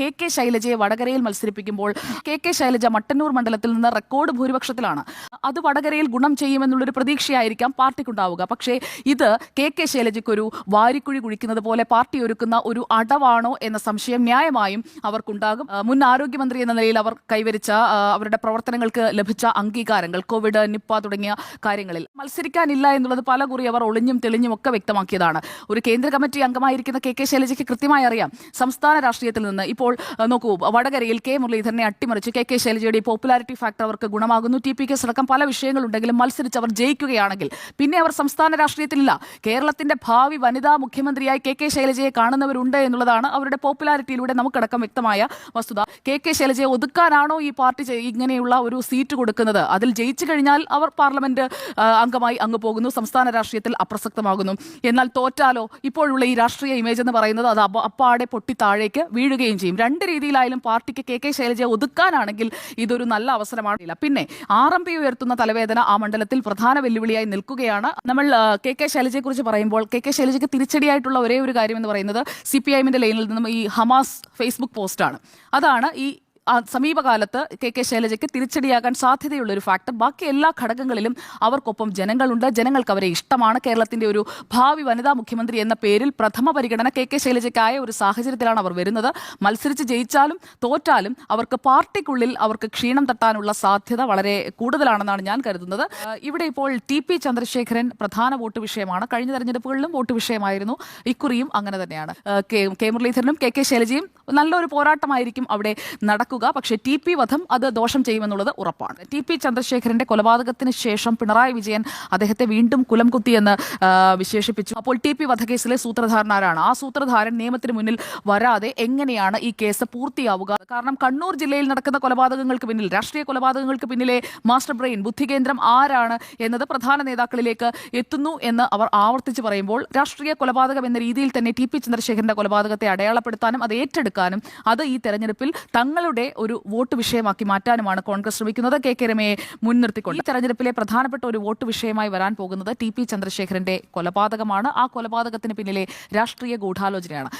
K K ശൈലജയെ വടകരയിൽ മത്സരിപ്പിക്കുമ്പോൾ കെ കെ ശൈലജ മട്ടന്നൂർ മണ്ഡലത്തിൽ നിന്ന് റെക്കോർഡ് ഭൂരിപക്ഷത്തിലാണ്. അത് വടകരയിൽ ഗുണം ചെയ്യുമെന്നുള്ളൊരു പ്രതീക്ഷയായിരിക്കാം പാർട്ടിക്കുണ്ടാവുക. പക്ഷേ ഇത് കെ കെ ശൈലജയ്ക്കൊരു വാരിക്കുഴി കുഴിക്കുന്നത് പോലെ പാർട്ടി ഒരുക്കുന്ന ഒരു അടവാണോ എന്ന സംശയം ന്യായമായും അവർക്കുണ്ടാകും. മുൻ ആരോഗ്യമന്ത്രി എന്ന നിലയിൽ അവർ കൈവരിച്ച അവരുടെ പ്രവർത്തനങ്ങൾക്ക് ലഭിച്ച അംഗീകാരങ്ങൾ കോവിഡ് നിപ്പ തുടങ്ങിയ കാര്യങ്ങളിൽ. മത്സരിക്കാനില്ല എന്നുള്ളത് പല കുറി അവർ ഒളിഞ്ഞും തെളിഞ്ഞും ഒക്കെ വ്യക്തമാക്കിയതാണ്. ഒരു കേന്ദ്ര കമ്മിറ്റി അംഗമായിരിക്കുന്ന കെ കെ ശൈലജയ്ക്ക് കൃത്യമായി അറിയാം സംസ്ഥാന രാഷ്ട്രീയത്തിൽ നിന്ന് ഇപ്പോൾ നോക്കൂ വടകരയിൽ കെ മുരളീധരനെ അട്ടിമറിച്ച് കെ കെ ശൈലജയുടെ പോപ്പുലാരിറ്റി ഫാക്ടർ അവർക്ക് ഗുണമാകുന്നു. ടി പി കേസ് അടക്കം പല വിഷയങ്ങളുണ്ടെങ്കിലും മത്സരിച്ച് അവർ ജയിക്കുകയാണെങ്കിൽ പിന്നെ അവർ സംസ്ഥാന രാഷ്ട്രീയത്തിലില്ല. കേരളത്തിന്റെ ഭാവി വനിതാ മുഖ്യമന്ത്രിയായി കെ കെ ശൈലജയെ കാണുന്നവരുണ്ട് എന്നുള്ളതാണ് അവരുടെ പോപ്പുലാരിറ്റിയിലൂടെ നമുക്കടക്കം വ്യക്തമായ വസ്തുത. കെ കെ ശൈലജയെ ഒതുക്കാനാണോ ഈ പാർട്ടി ഇങ്ങനെയുള്ള ഒരു സീറ്റ് കൊടുക്കുന്നത്? അതിൽ ജയിച്ചു കഴിഞ്ഞാൽ അവർ പാർലമെന്റ് അംഗമായി അങ്ങ് പോകുന്നു സംസ്ഥാന രാഷ്ട്രീയത്തിൽ അപ്രസക്തമാകുന്നു. എന്നാൽ തോറ്റാലോ? ഇപ്പോഴുള്ള ഈ രാഷ്ട്രീയ ഇമേജ് എന്ന് പറയുന്നത് അത് അപ്പ- അപ്പാടെ പൊട്ടി താഴേക്ക് വീഴുകയും ചെയ്യും. രണ്ട് രീതിയിലായാലും പാർട്ടിക്ക് കെ കെ ശൈലജയെ ഒതുക്കാനാണെങ്കിൽ ഇതൊരു നല്ല അവസരമാണ്. പിന്നെ ആർ എം പി ഉയർത്തുന്ന തലവേദന ആ മണ്ഡലത്തിൽ പ്രധാന വെല്ലുവിളിയായി നിൽക്കുകയാണ്. നമ്മൾ കെ കെ ശൈലജയെ കുറിച്ച് പറയുമ്പോൾ കെ കെ ശൈലജയ്ക്ക് തിരിച്ചടിയായിട്ടുള്ള ഒരേ ഒരു കാര്യം എന്ന് പറയുന്നത് സി പി ഐ ലൈനിൽ നിന്നും ഈ ഹമാസ് ഫേസ്ബുക്ക് പോസ്റ്റാണ്. അതാണ് ഈ സമീപകാലത്ത് കെ കെ ശൈലജയ്ക്ക് തിരിച്ചടിയാകാൻ സാധ്യതയുള്ള ഒരു ഫാക്ടർ ബാക്കി എല്ലാ ഘടകങ്ങളിലും അവർക്കൊപ്പം ജനങ്ങളുണ്ട്. ജനങ്ങൾക്ക് അവരെ ഇഷ്ടമാണ്. കേരളത്തിന്റെ ഒരു ഭാവി വനിതാ മുഖ്യമന്ത്രി എന്ന പേരിൽ പ്രഥമ പരിഗണന കെ കെ ശൈലജയ്ക്കായ ഒരു സാഹചര്യത്തിലാണ് അവർ വരുന്നത്. മത്സരിച്ച് ജയിച്ചാലും തോറ്റാലും അവർക്ക് പാർട്ടിക്കുള്ളിൽ അവർക്ക് ക്ഷീണം തട്ടാനുള്ള സാധ്യത വളരെ കൂടുതലാണെന്നാണ് ഞാൻ കരുതുന്നത്. ഇവിടെ ഇപ്പോൾ ടി പി ചന്ദ്രശേഖരൻ പ്രധാന വോട്ട് വിഷയമാണ്. കഴിഞ്ഞ തെരഞ്ഞെടുപ്പുകളിലും വോട്ട് വിഷയമായിരുന്നു. ഇക്കുറിയും അങ്ങനെ തന്നെയാണ്. കെ മുരളീധരനും കെ കെ ശൈലജയും നല്ലൊരു പോരാട്ടമായിരിക്കും അവിടെ നടക്കുക. പക്ഷേ ടി പി വധം അത് ദോഷം ചെയ്യുമെന്നുള്ളത് ഉറപ്പാണ്. ടി പി ചന്ദ്രശേഖരന്റെ കൊലപാതകത്തിന് ശേഷം പിണറായി വിജയൻ അദ്ദേഹത്തെ വീണ്ടും കുലം കുത്തിയെന്ന് വിശേഷിപ്പിച്ചു. അപ്പോൾ ടി പി വധക്കേസിലെ സൂത്രധാരനാരാണ് ആ സൂത്രധാരൻ നിയമത്തിന് മുന്നിൽ വരാതെ എങ്ങനെയാണ് ഈ കേസ് പൂർത്തിയാവുക? കാരണം കണ്ണൂർ ജില്ലയിൽ നടക്കുന്ന കൊലപാതകങ്ങൾക്ക് പിന്നിൽ രാഷ്ട്രീയ കൊലപാതകങ്ങൾക്ക് പിന്നിലെ മാസ്റ്റർ ബ്രെയിൻ ബുദ്ധികേന്ദ്രം ആരാണ് എന്നത് പ്രധാന നേതാക്കളിലേക്ക് എത്തുന്നു എന്ന് അവർ ആവർത്തിച്ച് പറയുമ്പോൾ രാഷ്ട്രീയ കൊലപാതകം എന്ന രീതിയിൽ തന്നെ ടി പി ചന്ദ്രശേഖരന്റെ കൊലപാതകത്തെ അടയാളപ്പെടുത്താനും അത് ഏറ്റെടുക്കാനും അത് ഈ തെരഞ്ഞെടുപ്പിൽ തങ്ങളുടെ ഒരു വോട്ട് വിഷയമാക്കി മാറ്റാനുമാണ് കോൺഗ്രസ് ശ്രമിക്കുന്നത്. കെ കെ രമയെ മുൻനിർത്തിക്കൊണ്ട് ഈ തെരഞ്ഞെടുപ്പിലെ പ്രധാനപ്പെട്ട ഒരു വോട്ട് വിഷയമായി വരാൻ പോകുന്നത് ടി പി ചന്ദ്രശേഖരന്റെ കൊലപാതകമാണ്. ആ കൊലപാതകത്തിന് പിന്നിലെ രാഷ്ട്രീയ ഗൂഢാലോചനയാണ്.